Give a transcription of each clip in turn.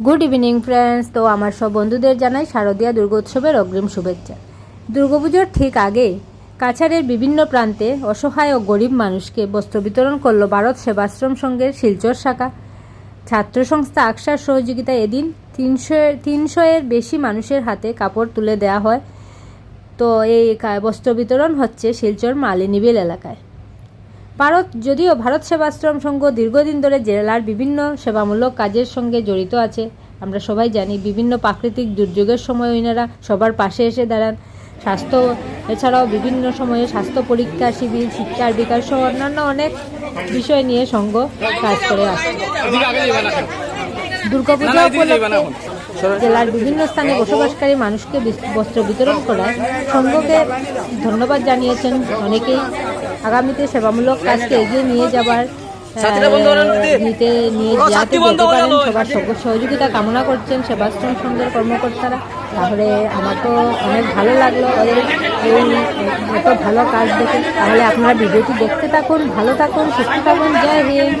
Good evening friends তো আমার সব বন্ধুদের জানাই শারদীয়া দুর্গোৎসবের অগ্রিম শুভেচ্ছা। দুর্গাপুজোর ঠিক আগে কাছাড়ের বিভিন্ন প্রান্তে অসহায় ও গরিব মানুষকে বস্ত্র বিতরণ করল ভারত সেবাশ্রম সংঘের শিলচর শাখা। ছাত্র সংস্থা আকসার সহযোগিতায় এদিন তিনশো তিনশো এর বেশি মানুষের হাতে কাপড় তুলে দেওয়া হয়। তো এই বস্ত্র বিতরণ হচ্ছে শিলচর মালিনীবিল এলাকায়। ভারত যদিও ভারত সেবাশ্রম সংঘ দীর্ঘদিন ধরে জেলার বিভিন্ন সেবামূলক কাজের সঙ্গে জড়িত আছে। আমরা সবাই জানি বিভিন্ন প্রাকৃতিক দুর্যোগের সময় ওনারা সবার পাশে এসে দাঁড়ান। স্বাস্থ্য এছাড়াও বিভিন্ন সময়ে স্বাস্থ্য পরীক্ষা শিবির শিক্ষার বিকাশ সহ অন্যান্য অনেক বিষয় নিয়ে সংঘ কাজ করে আসছে। দুর্গাপূজা উপলক্ষে জেলার বিভিন্ন স্থানে বসবাসকারী মানুষকে বস্ত্র বিতরণ করায় সংঘকে ধন্যবাদ জানিয়েছেন অনেকেই। আগামীতে সেবামূলক কাজকে এগিয়ে নিয়ে যাবার নিতে নিয়ে যাতে যেতে পারেন সবার সহ- সহযোগিতা কামনা করছেন সেবাশ্রম সংঘের কর্মকর্তারা। তাহলে আমার তো অনেক ভালো লাগল ওদের এই এত ভালো কাজ দেখে। তাহলে আপনারা ভিডিওটি দেখতে থাকুন ভালো থাকুন সুস্থ থাকুন জয় হিন্দ।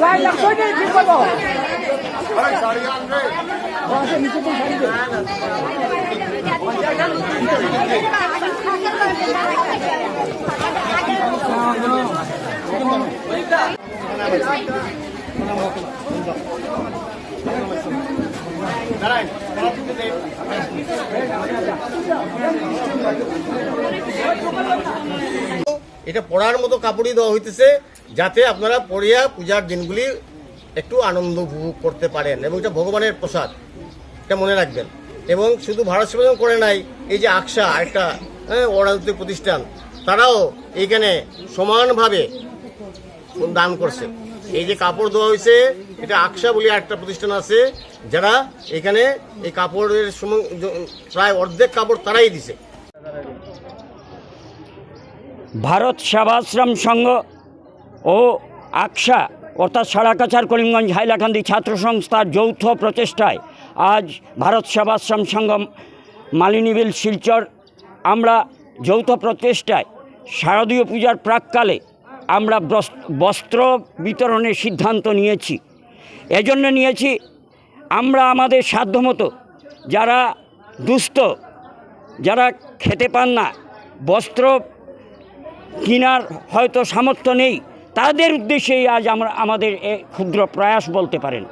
लाइन लग कोई नहीं ठीक करो अरे साड़ी आंगे वहां से नीचे तुम साड़ी दे नारायण नारायण এটা পড়ার মতো কাপড়ই দেওয়া হইতেছে যাতে আপনারা পড়িয়া পূজার দিনগুলি একটু আনন্দ উপভোগ করতে পারেন এবং এটা ভগবানের প্রসাদ। এটা মনে রাখবেন। এবং শুধু ভারত সেবাশ্রম করে নাই এই যে আকসা একটা হ্যাঁ, অরাজনৈতিক প্রতিষ্ঠান তারাও এইখানে সমানভাবে দান করছে। এই যে কাপড় দেওয়া হয়েছে এটা আকসা বলে একটা প্রতিষ্ঠান আছে যারা এখানে এই কাপড়ের প্রায় অর্ধেক কাপড় তারাই দিছে। ভারত সেবাশ্রম সংঘ ও আকসা অর্থাৎ সাড়াকাছার করিমগঞ্জ হাইলাকান্দি ছাত্র সংস্থার যৌথ প্রচেষ্টায় আজ ভারত সেবাশ্রম সংঘ মালিনীবিল শিলচর আমরা যৌথ প্রচেষ্টায় শারদীয় পূজার প্রাককালে আমরা বস্ত্র বিতরণের সিদ্ধান্ত নিয়েছি। এজন্য নিয়েছি আমরা আমাদের সাধ্যমতো যারা দুস্থ, যারা খেতে পান না, বস্ত্র কেনার হয়তো সামর্থ্য নেই। তাদের উদ্দেশ্যেই আজ আমরা আমাদের এ ক্ষুদ্র প্রয়াস বলতে পারেন।